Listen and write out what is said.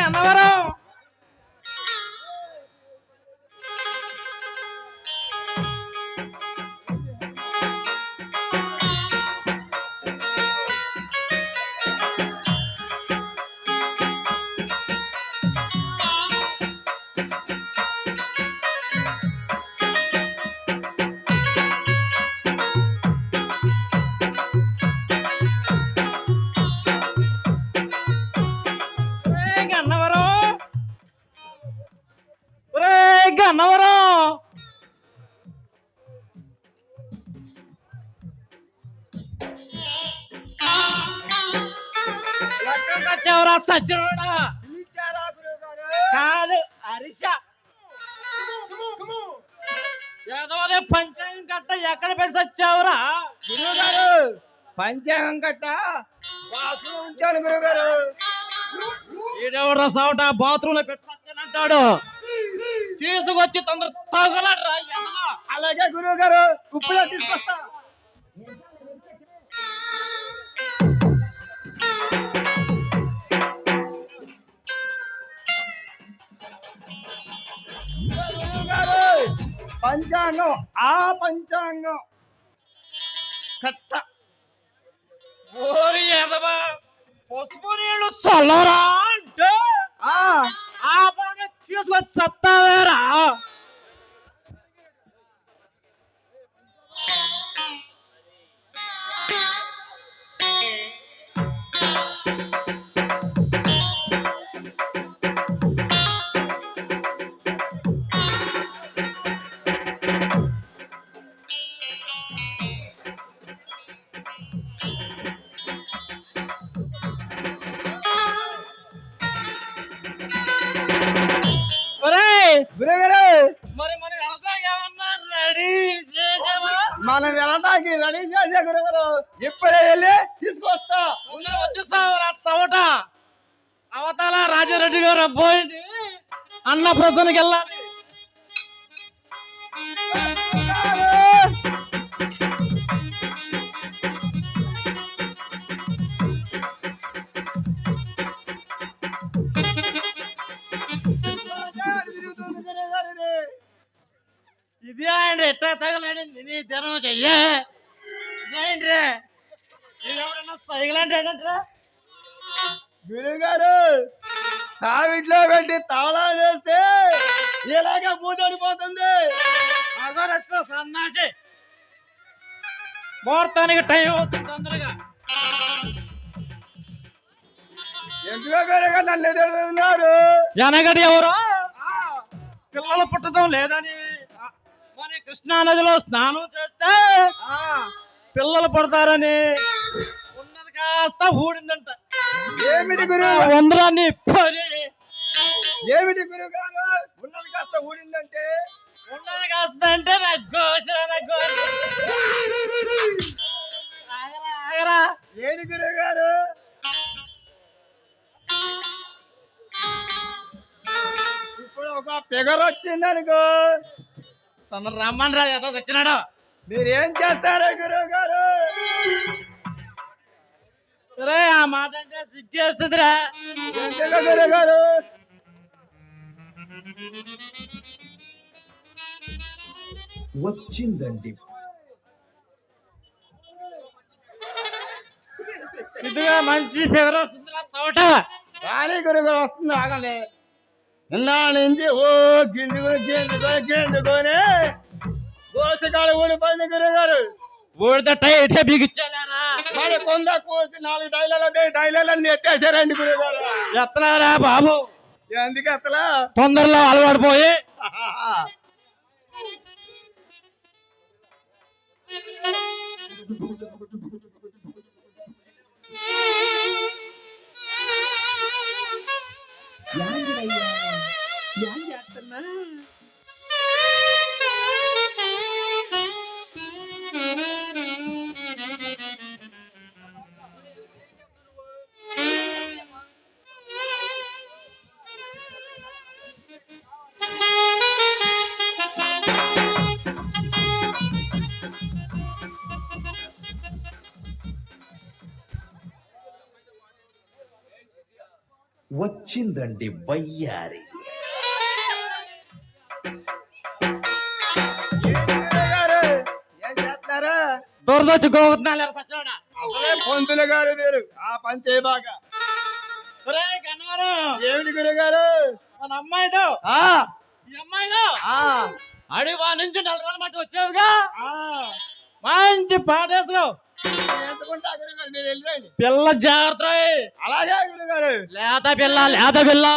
గన్నవరం వచ్చావురా సజ్జనుడా కాదు హరిష పంచాంగం కట్ట ఎక్కడ పెట్టి వచ్చావురా గురువు గారు పంచాంగం కట్ట? బాత్రూమ్ ఉంచాను గురువు గారు ఈడెవడ్రా సౌట బాత్రూమ్లో పెట్టి వచ్చానంటాడు తీసుకొచ్చి తొందర తగలడ్రా ఎదవా. అలాగే గురువు గారు ఉప్పులో తీసుకొస్తా. పంచాంగం ఆ పంచాంగం. కట్ట. ఓరి ఎదవా పసుపు నీళ్ళు చల్లరా? ఒరేయ్ గురువు గారు. మరి మనం రెడీ మనం వెళ్ళడానికి రెడీ చేసే గురువు గారు. ఇప్పుడే వెళ్ళి తీసుకొస్తా. సవట అవతాల రాజారెడ్డి గారు పోయింది అన్న ప్రసన్నకి వెళ్ళాలి. చెయ్యే. సావిట్లో పెట్టి తాళా వేస్తే ఇలాగే పూజడిపోతుంది అగరట్లో సన్నాసి. ముహూర్తానికి టైం అవుతుంది తొందరగా. ఎందుకో నన్ను ఎదురుతున్నారు వెనకటి ఎవరో? పిల్లలు పుట్టడం లేదని మరి కృష్ణా నదిలో స్నానం చేస్తే పిల్లలు పడతారని ఉన్నది కాస్త ఊడిందంట. ఏమిటి గురువు వందరాన్ని ఏమిటి గురువు గారు? ఉన్నది కాస్త ఊడిందంటే? ఉన్నది కాస్త అంటే నా గోసరా ఆగరా ఆగరా. ఏది గురువు గారు? ఇప్పుడు ఒక ఫిగర్ వచ్చింది అనుకో తొందర రమ్మని రా ఏదో వచ్చినాడు మీరేం చేస్తారో గురువు గారు? సరే ఆ మాట అంటే సిగ్గేస్తుందిరా ఎందుకో గురువు గారు? వచ్చిందండి. ఇదిగా మంచి ఫిగర్ వస్తుందిరా సౌట కానీ గురువు గారు వస్తుంది ఆగండి. నిన్న నుంచి ఓ గింజుకొని గింజుకొని గింజుకొని దోసకాలు ఊడిపోయింది గురువు గారు ఊడితే టైట్ బిగిచ్చారా మరి కొంద కోసి నాలుగు డైలాలు అన్ని ఎత్తేసారండి గురువు గారు ఎత్తనారా బాబు? ఎందుకు అసలు తొందరలో అలవాడిపోయి యాంగ్ వచ్చిందండి వయ్యారి. దూరదొచ్చి గోగుతున్నాను సచ్చాడా పంతులు గారు మీరు. ఆ పని చేయబాక. ఏమిటి గురుగారు? మన అమ్మాయితో. ఆ. ఈ అమ్మాయితో. ఆ. అడి వా నుంచి నెల రోజుల మట్టి వచ్చావుగా. ఆ. మంచి పాటేసుకో. ఎంతకుంటా గురుగారు మీరు వెళ్ళండి పిల్ల జాగ్రత్త రోయ్. అలాగే గురుగారు. లేత పిల్ల లేత పిల్ల.